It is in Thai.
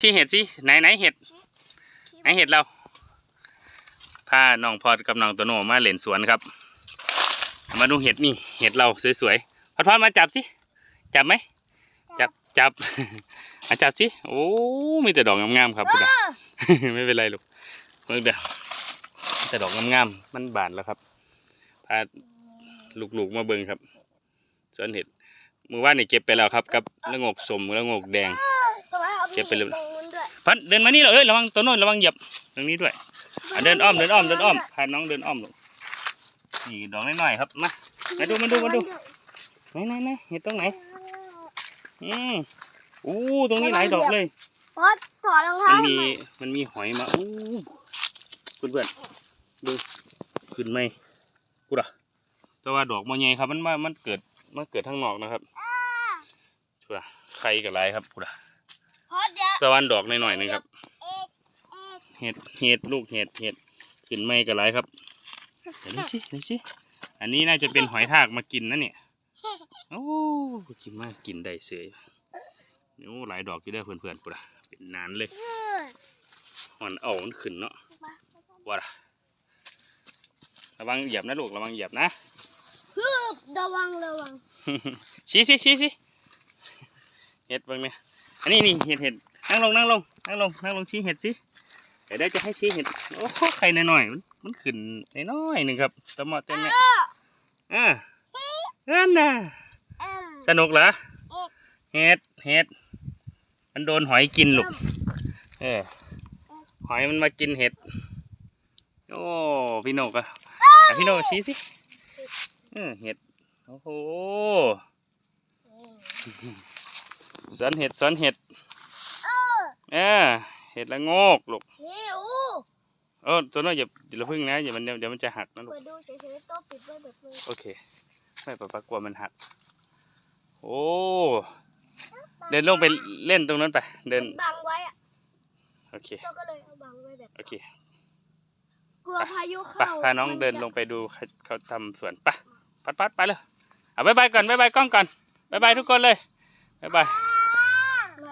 ที่เห็ดสิไหนไหนเห็ดไหนเห็ดเราพาน้องพอดกับน้องโตโน่มาเล่นสวนครับ มาดูเห็ดนี่เห็ดเราสวยๆพอดพอดมาจับสิจับไหมจับจับอะจับสิโอ้มีแต่ดอกงามๆครับคุณไม่เป็นไรลูกเมื่อเดียวแต่ดอกงามๆมันบานแล้วครับพาลูกๆมาเบิ่งครับสวนเห็ดมือว่านนี่เก็บไปแล้วครับ กับละงกสมละงกแดง เก็บไปเลยพัดเดินมานี่เหรอเอ้ยระวังตัวโน้นระวังเหยียบตรงนี้ด้วยอะเดินอ้อมเดินอ้อมเดินอ้อมพาน้องเดินอ้อมลูกนี่ดอกน้อยๆครับมามาดูมาดูมาดูไหนไหนไหนเห็ดตรงไหนอืมอู้ตรงนี้หลายดอกเลยพอดถอดรองเท้ามันมีใหม่มันมีหอยมาอู้เพื่อนเพื่อนๆดูขึ้นไหมกูด่ะแต่ว่าดอกมันใหญ่ครับมันมามันเกิดมันเกิดทางนอกนะครับกูด่ะไข่กับไรครับกูด่ะ พอดเดี๋ยวตะวันดอกหน่อยๆหนึงครับเอกเอกเห็ด เห็ดลูกเห็ด เห็ด ขึ้นไม่กับไรครับเดี๋ยวนี้สิเดี๋ยวนี้สิ อันนี้น่าจะเป็นหอยทากมากินนะเนี่ย โอ้ กินมากกินได้เสยโอ้หลายดอกอยู่ได้อเพื่อนๆกูด่ะเป็นนานเลยมันเอามันขึ้นเนาะว่าล่ะระวังเหยียบนะลูกระวังเหยียบนะฮึบระวังระวังชี้สิชี้สิ เห็ดเบ้างเนี่ยอันนี้นี่เห็ดเห็ดนั่งลงนั่งลงนั่งลงนั่งลงชี้เห็ดสิเดี๋ยวได้จะให้ชี้เห็ดโอ้โหไข่หน่อยๆมันมันขึ้นน้อยๆหนึ่งครับตะเหมอเต็มเนี่ยอ่านั่นน่ะเอ็มสนุกเหรอเอ็ดเห็ดเห็ดมันโดนหอยกินลูกเออหอยมันมากินเห็ดโอ้พี่โนกอะอะพี่โนกชี้สิเออเห็ดโอ้โห สวนเห็ดสวนเห็ดเออเห็ดละโงกลูกหิวเออตัวน้อยอย่าอย่าพึ่งนะอย่ามันเดี๋ยวเดี๋ยวมันจะหักนะลูกเปิดดูเฉยๆตัวปิดไว้แบบนี้โอเคไม่ปะปะกลัวมันหัก โอ้เดินลงไปเล่นตรงนั้นไปเดินบังไว้อะโอเคตัวก็เลยเอาบังไว้แบบโอเคกลัวพายุไปเข้าพาน้องมัเดินจะลงไปดูเขาเขาทำสวนไปปัดปัดไปเลยเอาบายบายก่อนบายบายกล้องก่อนบายบายทุกคนเลยบายบายอ้า